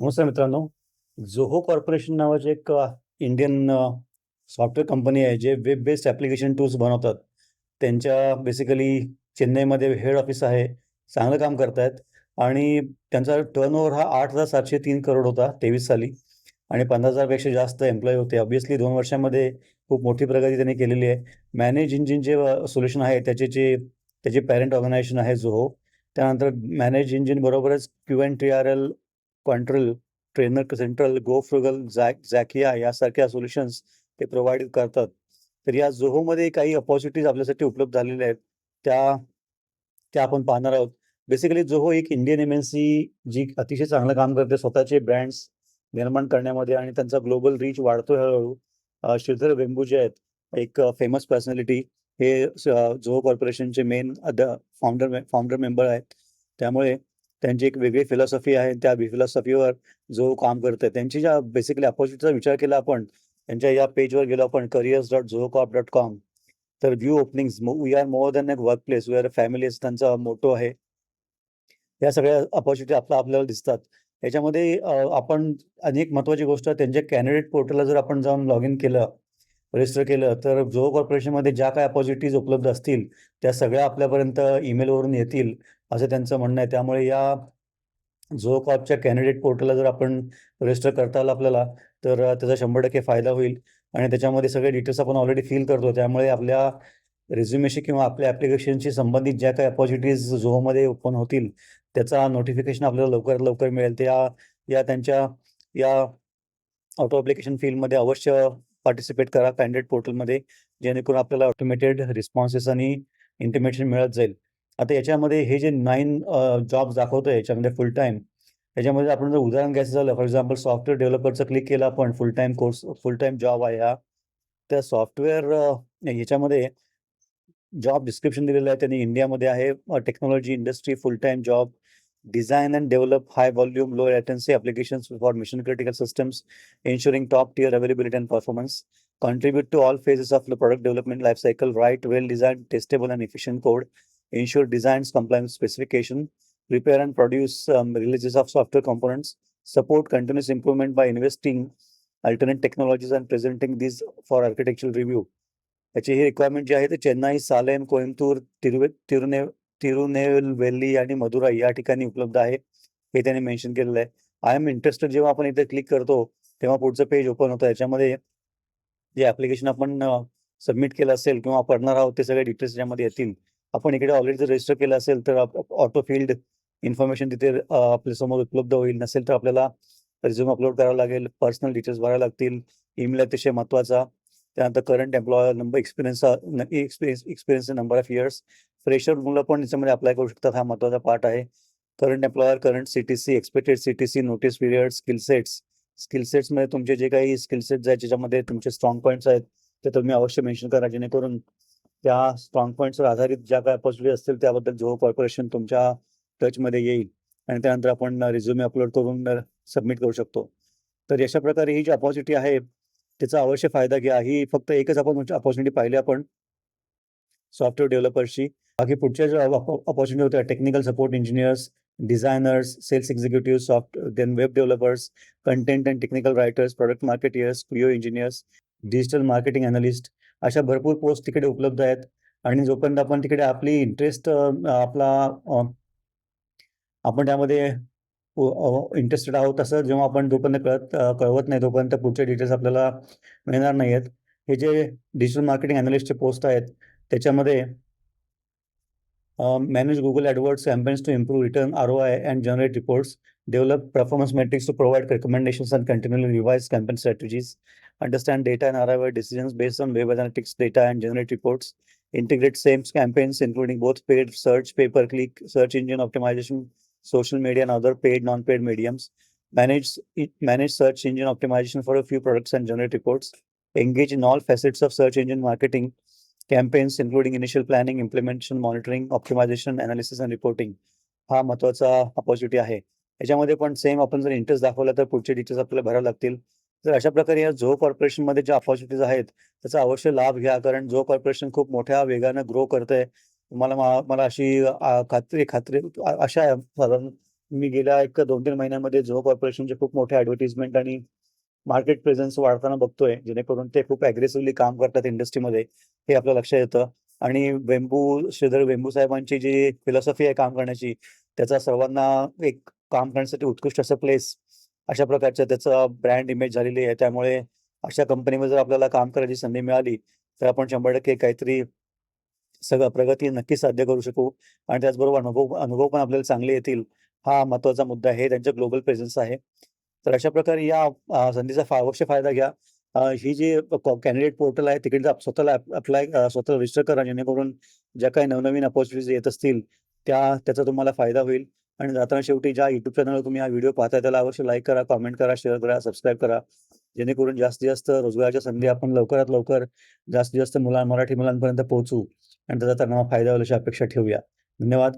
नमस्कार मित्रांनो झोहो कॉर्पोरेशन नावाचे एक इंडियन सॉफ्टवेअर कंपनी आहे जे वेब बेस्ड ॲप्लिकेशन टूल्स बनवतात. त्यांच्या बेसिकली चेन्नईमध्ये हेड ऑफिस आहे चांगलं काम करतायत आणि त्यांचा टर्नओव्हर हा आठ हजार सातशे तीन करोड होता तेवीस साली आणि पंधरा हजारपेक्षा जास्त एम्प्लॉई होते. ऑब्विसली दोन वर्षामध्ये खूप मोठी प्रगती त्यांनी केलेली आहे. मॅनेज इंजिन जे सोल्युशन आहे त्याचे जे त्याचे पॅरेंट ऑर्गनायझेशन आहे झोहो. त्यानंतर मॅनेज इंजिन बरोबरच Q N T R L control trainer central go frugal zag Zakya यासारख्या सोल्युशन्स ते प्रोव्हाइड करतात. तर या झोहोमध्ये काही अपॉर्च्युनिटीज आपल्यासाठी उपलब्ध झालेल्या आहेत. त्या त्या आपण पाहणार आहोत. बेसिकली जोहो एक इंडियन एम जी अतिशय चांगलं काम करते. स्वतःचे ब्रँड्स निर्माण करण्यामध्ये आणि त्यांचा ग्लोबल रीच वाढतोय हळूहळू. श्रीधर वेंबू जे आहेत एक फेमस पर्सनॅलिटी हे जोहो कॉर्पोरेशनचे मेन फाउंडर फाउंडर मेंबर आहेत. त्यामुळे त्यांची एक वेगळी फिलॉसॉफी आहे. त्या फिलॉसॉफीवर जो काम करते त्यांची ज्या बेसिकली अपॉर्च्युनिटीचा विचार केला आपण त्यांच्या या पेजवर गेलो आपण careers dot Zoho corp dot com तर view openings we are more than एक work place we are family त्यांचा मोटो आहे. या सगळ्या अपॉर्च्युनिटी आपल्या आपल्याला दिसतात. याच्यामध्ये आपण अनेक महत्वाची गोष्ट त्यांच्या कॅन्डिडेट पोर्टलला जर आपण जाऊन लॉग इन केलं रजिस्टर केलं तर झो कॉर्पोरेशनमध्ये ज्या काही अपॉर्च्युनिटीज उपलब्ध असतील त्या सगळ्या आपल्यापर्यंत ईमेलवरून येतील. असं त्यांचं म्हणणं आहे. त्यामुळे या जो कॉपच्या कॅन्डिडेट पोर्टलला जर आपण रजिस्टर करता आलं आपल्याला तर त्याचा शंभर टक्के फायदा होईल. आणि त्याच्यामध्ये सगळे डिटेल्स आपण ऑलरेडी फिल करतो. त्यामुळे आपल्या रेझ्युमेशी किंवा आपल्या ॲप्लिकेशनशी संबंधित ज्या काही अपॉर्च्युनिटीज झोमध्ये ओपन होतील त्याचा नोटिफिकेशन आपल्याला लवकरात लवकर मिळेल. त्या या त्यांच्या या ऑटो ॲप्लिकेशन फील्डमध्ये अवश्य पार्टिसिपेट करा कॅन्डिडेट पोर्टलमध्ये जेणेकरून आपल्याला ऑटोमेटेड रिस्पॉन्सेस आणि इंटिमेशन मिळत जाईल. आता याच्यामध्ये हे जे नाईन जॉब्स दाखवतोय याच्यामध्ये फुल टाईम त्याच्यामध्ये आपण जर उदाहरण घ्यायचं झालं फॉर एक्झाम्पल सॉफ्टवेअर डेव्हलपरचं क्लिक केलं आपण full time course full time job आहे हा त्या सॉफ्टवेअर याच्यामध्ये जॉब डिस्क्रिप्शन दिलेलं आहे त्यांनी इंडियामध्ये आहे technology industry full time job design and develop high volume low latency applications for mission critical systems ensuring top tier availability and performance contribute to all phases of the product development life cycle write well design testable and efficient code ensure designs compliance specification, prepare and produce um, releases of software components, support continuous improvement by investing alternate technologies and presenting these for architectural review. याची ही requirement जी आहे ते चेन्नई, सालेम, कोइंबतूर, तिरुवे तिरुने तिरुनेलवेली आणि मदुराई या ठिकाणी उपलब्ध आहे. हे त्याने मेन्शन केलेलं आहे. आय एम इंटरेस्टेड जेव्हा आपण इथे क्लिक करतो, तेव्हा पुढचं पेज ओपन होतं. याच्यामध्ये जे ॲप्लिकेशन आपण सबमिट केलं असेल किंवा करणार आहोत ते सगळे डिटेल्स याच्यामध्ये येतील. आपण इकडे ऑलरेडी जर रजिस्टर केलं असेल तर ऑटो फील्ड इन्फॉर्मेशन तिथे आपल्यासमोर उपलब्ध होईल. नसेल तर आपल्याला रिझ्यूम अपलोड करावा लागेल, पर्सनल डिटेल्स भरावे लागतील. ईमेल अतिशय महत्त्वाचा त्यानंतर current employer number experience experience experience number of years. Fresher मुलं पण याच्यामध्ये अप्लाय करू शकतात. हा महत्त्वाचा पार्ट आहे. Current employer, current CTC, expected CTC, notice period, skill sets. Skill सेट्समध्ये तुमचे जे काही स्किल सेट्स आहेत ज्याच्यामध्ये तुमचे स्ट्रॉंग पॉईंट्स आहेत, ते तुम्ही अवश्य मेन्शन करा जेणेकरून त्या स्ट्राँग पॉइंट्सवर आधारित ज्या काय अपॉर्च्युनिटी असतील त्याबद्दल जेव्हा कॉर्पोरेशन तुमच्या टचमध्ये येईल आणि त्यानंतर आपण रिझ्युमे अपलोड करून सबमिट करू शकतो. तर अशा प्रकारे ही जी अपॉर्च्युनिटी आहे, त्याचा अवश्य फायदा घ्या. ही फक्त एकच आपण अपॉर्च्युनिटी पाहिली आपण. सॉफ्टवेअर डेव्हलपर्सची. बाकी पुढच्या ज्या अपॉर्च्युनिटी होत्या technical support engineers, designers, sales executive, soft then web developers, content and technical writers, product marketeers, creo engineers, digital marketing analyst अशा भरपूर पोस्ट तिकडे उपलब्ध आहेत आणि जोपर्यंत आपण तिकडे आपली इंटरेस्ट आपला आपण त्यामध्ये इंटरेस्टेड आहोत तसं जेव्हा आपण जोपर्यंत कळत कळवत नाही तोपर्यंत पुढचे डिटेल्स आपल्याला मिळणार नाही आहेत. हे जे डिजिटल मार्केटिंग एनालिस्टचे पोस्ट आहेत त्याच्यामध्ये manage Google AdWords campaigns to improve return R O I and generate reports develop performance metrics to provide recommendations and continually revise campaign strategies, understand data and ROI decisions based on web analytics data and generate reports, integrate same campaigns including both paid search, pay-per-click, search engine optimization, social media and other paid, non-paid mediums, manage manage search engine optimization for a few products and generate reports, engage in all facets of search engine marketing, campaigns including initial planning, implementation, monitoring, optimization, analysis and reporting. हा महत्त्वाचा opportunity आहे. याच्यामध्ये पण same आपण जर interest दाखवला तर पुढचे डिटेल्स आपल्याला भरावे लागतील. तर अशा प्रकारे या झो कॉर्पोरेशनमध्ये ज्या अपॉर्च्युनिटीज आहेत, त्याचा अवश्य लाभ घ्या. कारण झो कॉर्पोरेशन खूप मोठ्या वेगानं ग्रो करतंय. मला मला अशी खात्री खात्री अशा साधारण मी गेल्या एक 2-3 महिन्यामध्ये झो कॉर्पोरेशनचे खूप मोठे ॲडव्हर्टाइजमेंट आणि मार्केट प्रेझेन्स वाढताना बघतोय. जेणेकरून ते खूप अग्रेसिव्हली काम करतात इंडस्ट्रीमध्ये हे आपल्या लक्षात येतं आणि वेंबू श्रीधर वेंबू साहेबांची जी फिलॉसॉफी आहे काम करण्याची, त्याचा सर्वांना एक काम करण्यासाठी उत्कृष्ट असं प्लेस अशा प्रकारचं त्याचं ब्रँड इमेज झालेली आहे. त्यामुळे अशा कंपनीमध्ये जर आपल्याला काम करायची संधी मिळाली, तर आपण 100% काहीतरी सगळं प्रगती नक्कीच साध्य करू शकू आणि त्याचबरोबर अनुभव अनुभव पण आपल्याला चांगले येतील. हा महत्त्वाचा मुद्दा आहे. त्यांच्या ग्लोबल प्रेझेन्स आहे. तर अशा प्रकारे या संधीचा फा अवश्य फायदा घ्या. ही जी कॅन्डिडेट पोर्टल आहे तिकडे स्वतःला अप्लाय स्वतःला रजिस्टर करा जेणेकरून ज्या काही नवनवीन अपॉर्च्युनिटीज येत असतील, त्या त्याचा तुम्हाला फायदा होईल आणि जाताना शेवटी ज्या युट्यूब चॅनलवर तुम्ही हा व्हिडिओ पाहताय त्याला अवश्य लाईक करा, कमेंट करा, शेअर करा, सबस्क्राईब करा. जेणेकरून जास्तीत जास्त रोजगाराच्या संधी आपण लवकरात लवकर जास्तीत जास्त मुला मराठी मुलांपर्यंत पोहोचू आणि त्याचा त्यांना फायदा होईल अशी अपेक्षा ठेवूया. धन्यवाद.